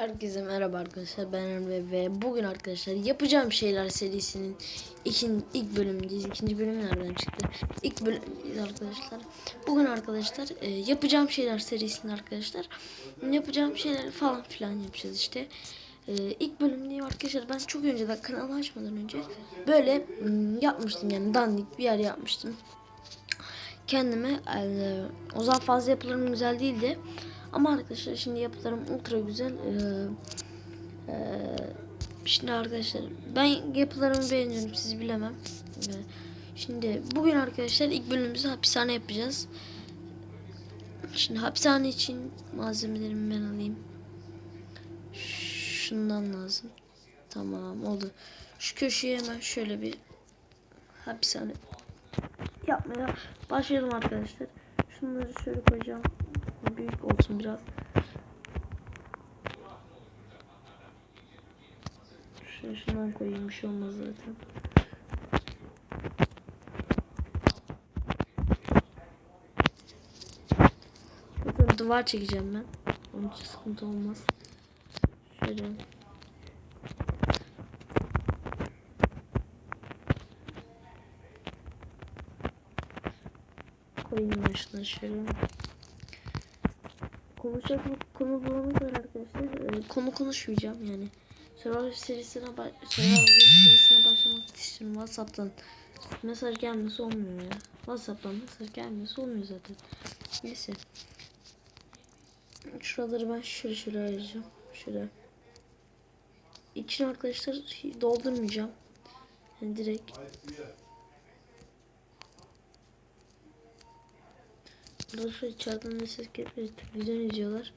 Herkese merhaba arkadaşlar ben Emre ve bugün arkadaşlar yapacağım şeyler serisinin ikin, ilk bölümündeyiz. İkinci bölüm nereden çıktı? İlk bölümdeyiz arkadaşlar. Bugün arkadaşlar e, yapacağım şeyler serisinin arkadaşlar yapacağım şeyler falan filan yapacağız işte. E, ilk bölümdeyim arkadaşlar ben çok önceden kanalı açmadan önce böyle mm, yapmıştım yani dandik bir yer yapmıştım. Kendime e, o zaman fazla yapılarım güzel değildi. Ama arkadaşlar şimdi yapılarım ultra güzel. Ee, e, şimdi arkadaşlar ben yapılarımı beğeniyorum siz bilemem. Ee, şimdi bugün arkadaşlar ilk bölümümüzde hapishane yapacağız. Şimdi hapishane için malzemelerimi ben alayım. Şundan lazım. Tamam oldu. Şu köşeye hemen şöyle bir hapishane yapmaya başlayalım arkadaşlar. Şunları şöyle koyacağım büyük olsun biraz. Şunu şundan koyayım bir şey olmaz zaten. Zaten duvar çekeceğim ben. Onun için sıkıntı olmaz. Şöyle. Koyayım ben şöyle konuşacak konu bulana arkadaşlar e, konu konuşmayacağım yani. Survivor serisine Survivor serisine başlamak istiyorum. WhatsApp'tan mesaj gelmesi olmuyor ya. WhatsApp'tan mesaj gelmesi olmuyor zaten. Neyse. Şuraları ben şöyle şöyle ayıracağım. Şöyle. İçine arkadaşlar doldurmayacağım. Yani direkt Burada şu içeriden ne ses geliyor. Televizyon izliyorlar.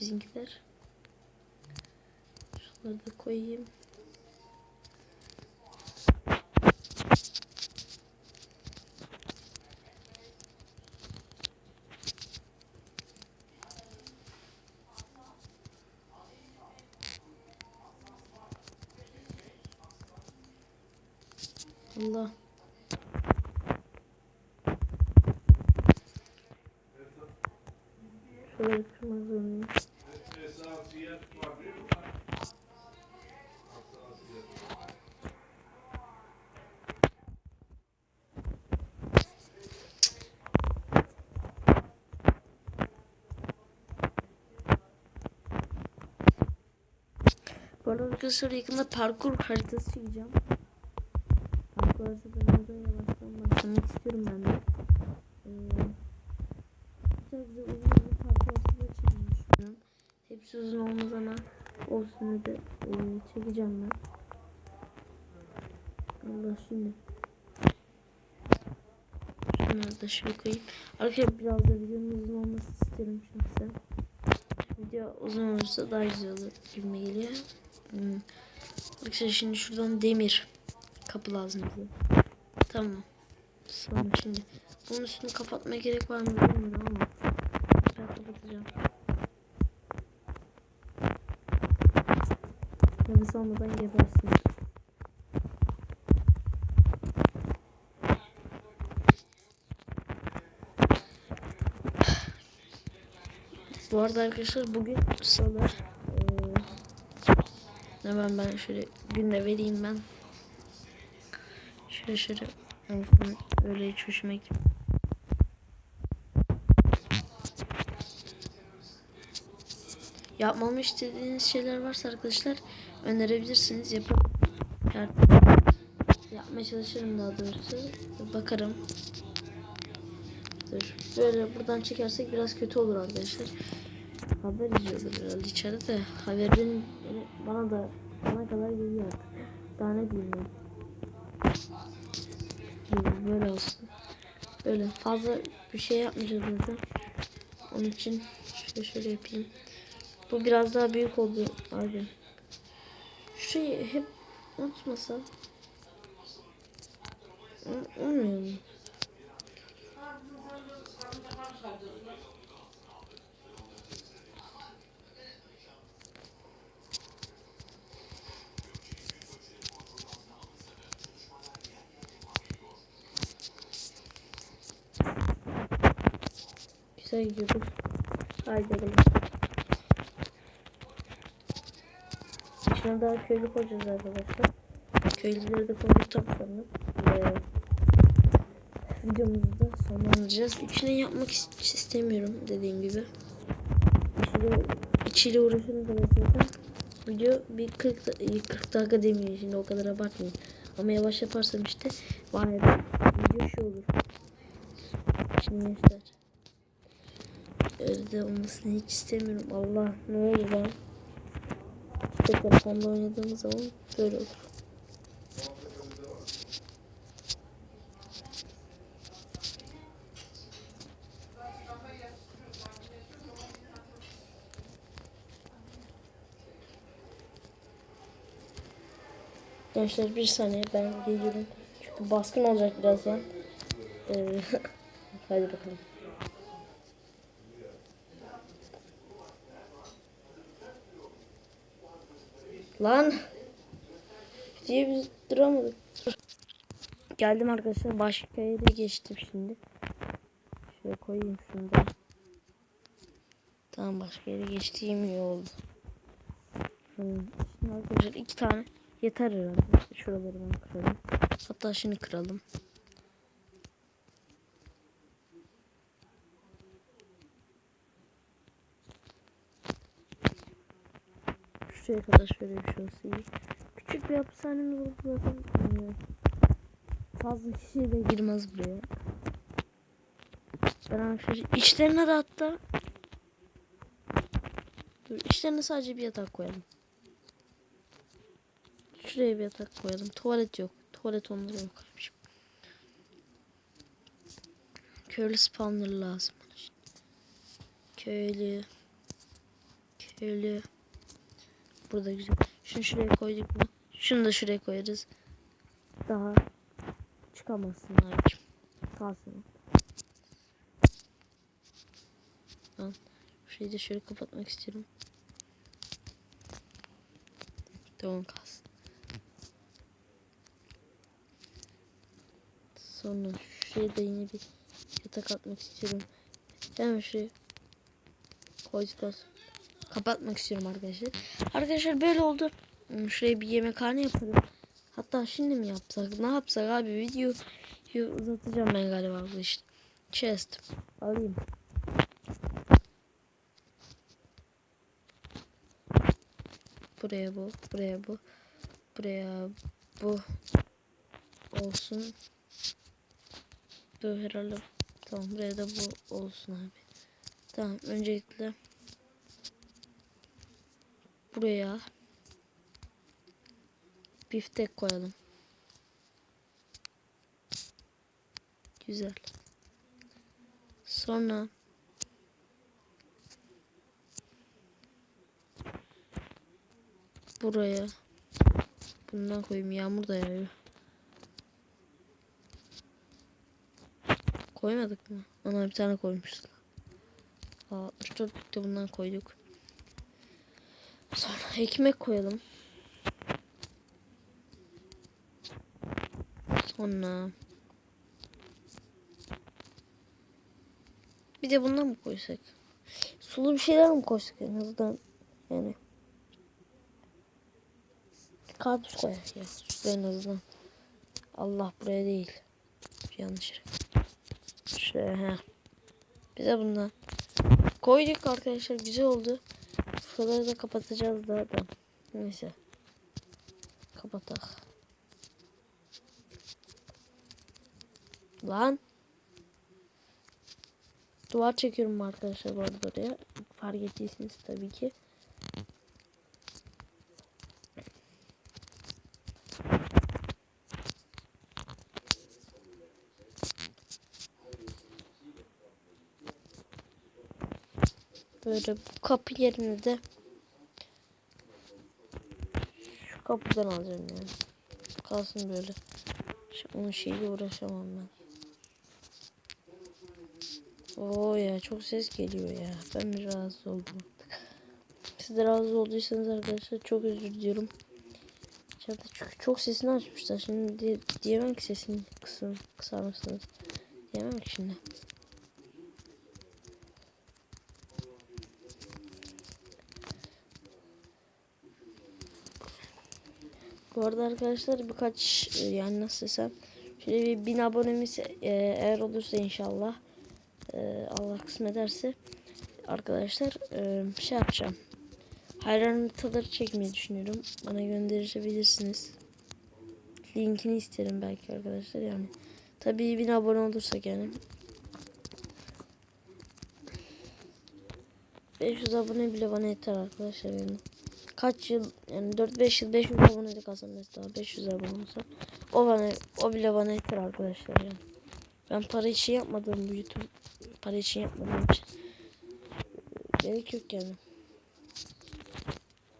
Bizimkiler. Şunları da koyayım. Allah. Şöyle kırmızı zorundayım. Bu arada arkadaşlar yakında parkur haritası çekeceğim. Parkur haritalarına yavaştan başlamak istiyorum ben de. Ee, güzel güzel uzun uzun parkur haritaları çekmeyi düşünüyorum. Hepsi uzun olmaz ama olsun da e, çekeceğim ben. Allah şimdi. Şunları da şöyle koyayım. Arkadaşlar biraz da videonun uzun olması isterim şahsen. Video uzun olursa daha güzel olur gibime geliyor. Hmm. Arkadaşlar şimdi şuradan demir kapı lazım bize. Tamam. Sonra şimdi bunun üstünü kapatmaya gerek var mı bilmiyorum ama ben kapatacağım. Nefes almadan gebersin. Bu arada arkadaşlar bugün salı. Ee, hemen ben şöyle günde vereyim ben. Şöyle şöyle. Öyle hiç hoşuma gitti. Yapmamı istediğiniz şeyler varsa arkadaşlar önerebilirsiniz. Yapıp yapmaya çalışırım daha doğrusu. Bakarım. Dur. Böyle buradan çekersek biraz kötü olur arkadaşlar. Haber izliyordur herhalde içeride de. Haber benim, bana da bana kadar geliyor. Daha ne diyeyim ben. Böyle olsun. Böyle fazla bir şey yapmayacağız zaten. Onun için şöyle şöyle yapayım. Bu biraz daha büyük oldu abi. Şurayı hep unutmasam. Olmuyor mu? Güzel gidiyoruz. Haydi bakalım. İçine daha köylü koyacağız arkadaşlar. Köylüleri de koyduktan sonra eee, videomuzu da sonlandıracağız. İçine yapmak is- istemiyorum dediğim gibi. İçiyle, içiyle uğraşınca mesela video bir 40, da- 40 dakika demiyor şimdi o kadar abartmayın. Ama yavaş yaparsam işte bayağı bir video şey olur. Şimdi gençler. Öyle de olmasını hiç istemiyorum. Allah ne olur lan. İşte telefonda oynadığımız zaman böyle olur. Gençler bir saniye ben geliyorum. Çünkü baskın olacak birazdan. Ee, hadi bakalım. Lan. Diye biz duramadık. Geldim arkadaşlar. Başka yere geçtim şimdi. Şöyle koyayım şunu da. Tamam başka yere geçtiğim iyi oldu. Şimdi arkadaşlar iki tane yeter herhalde. Şuraları ben kıralım. Hatta şunu kıralım. Şuraya kadar şöyle bir şey iyi. Küçük bir hapishanemiz oldu zaten. Fazla kişi de girmez buraya. Ben arkadaşlar içlerine de hatta Dur içlerine sadece bir yatak koyalım. Şuraya bir yatak koyalım. Tuvalet yok. Tuvalet yok kardeşim. Köylü spawner lazım. Köylü. Köylü. Burada güzel. Şunu şuraya koyduk mu? Şunu da şuraya koyarız. Daha çıkamazsın abicim. Kalsın. Ben şurayı da şöyle kapatmak istiyorum. Tamam kalsın. Sonra şuraya da yine bir yatak atmak istiyorum. Hemen şuraya koyduk olsun. Kapatmak istiyorum arkadaşlar. Arkadaşlar böyle oldu. Hmm, Şuraya bir yemekhane yaparım. Hatta şimdi mi yapsak? Ne yapsak abi? Videoyu uzatacağım ben galiba bu işte. Chest. Alayım. Buraya bu. Buraya bu. Buraya bu. Olsun. Bu herhalde. Tamam buraya da bu olsun abi. Tamam öncelikle buraya biftek koyalım. Güzel. Sonra buraya bundan koyayım. Yağmur da yağıyor. Koymadık mı? Ana bir tane koymuştuk. Aa, 64 de bundan koyduk. Sonra ekmek koyalım. Sonra bir de bundan mı koysak? Sulu bir şeyler mi koysak en azından? Yani karpuz koyak ya. En azından. Allah buraya değil. Yanlış. Şuraya he. Bize bundan. Koyduk arkadaşlar güzel oldu. Şuraları da kapatacağız daha da. Neyse. Kapatak. Lan. Duvar çekiyorum arkadaşlar bu arada oraya. Fark ettiyseniz tabii ki. Böyle bu kapı yerine de şu kapıdan alacağım yani. Kalsın böyle. Onun şeyiyle uğraşamam ben. Oo ya çok ses geliyor ya. Ben bir rahatsız oldum. Siz de rahatsız olduysanız arkadaşlar çok özür diliyorum. İçeride çünkü çok sesini açmışlar. Şimdi di diyemem ki sesini kısın, kısar mısınız? Diyemem ki şimdi. Bu arada arkadaşlar birkaç e, yani nasıl desem şöyle bir bin abonemiz e, eğer olursa inşallah e, Allah kısmet ederse arkadaşlar şey yapacağım. Hayran haritaları çekmeyi düşünüyorum. Bana gönderebilirsiniz. Linkini isterim belki arkadaşlar yani. Tabii bin abone olursak yani. 500 abone bile bana yeter arkadaşlar yani. Kaç yıl yani 4-5 yıl 500 abone de kalsam mesela 500 abone olsa o bana o bile bana yeter arkadaşlar yani. Ben para için yapmadım bu YouTube para için yapmadığım için gerek yok yani.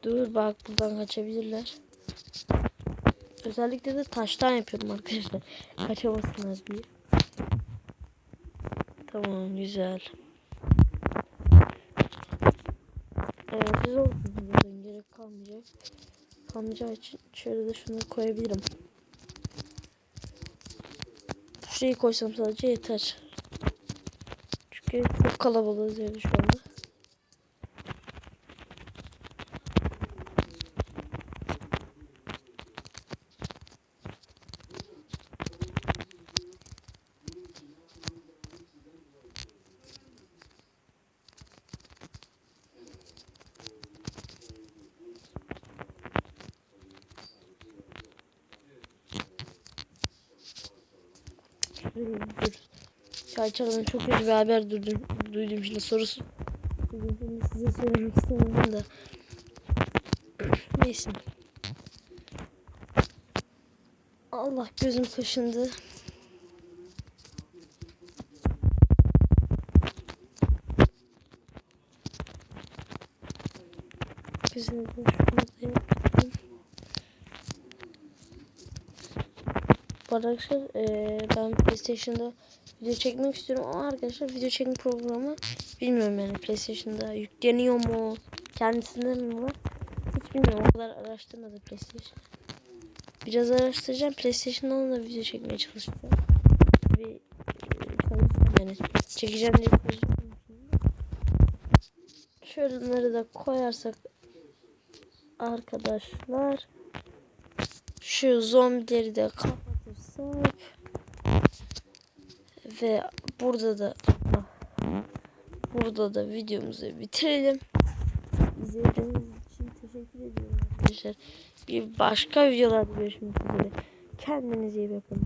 Dur bak buradan kaçabilirler. Özellikle de taştan yapıyorum arkadaşlar. Kaçamasınlar diye. Tamam güzel. Evet gerek kalmayacak. Kalmayacağı için şöyle de şunu koyabilirim. Şurayı koysam sadece yeter. Çünkü çok kalabalığız yani şu anda. Dur. Çayçalı'dan çok kötü bir haber duydum. Duydum şimdi sorusu. Şimdi size söylemek istemedim de. Neyse. Allah gözüm kaşındı. Güzel de şunu da yapayım. Arkadaşlar eee, ben PlayStation'da video çekmek istiyorum ama arkadaşlar video çekme programı bilmiyorum yani PlayStation'da yükleniyor mu kendisinden mi var hiç bilmiyorum o kadar araştırmadım PlayStation. Biraz araştıracağım PlayStation'dan da video çekmeye çalışacağım. Bir çalışacağım yani çekeceğim diye. Şöyle da koyarsak arkadaşlar şu zombileri de kapatırsak ve burada da burada da videomuzu bitirelim. İzlediğiniz için teşekkür ediyorum arkadaşlar. Bir başka videolarda görüşmek üzere. Kendinize iyi bakın.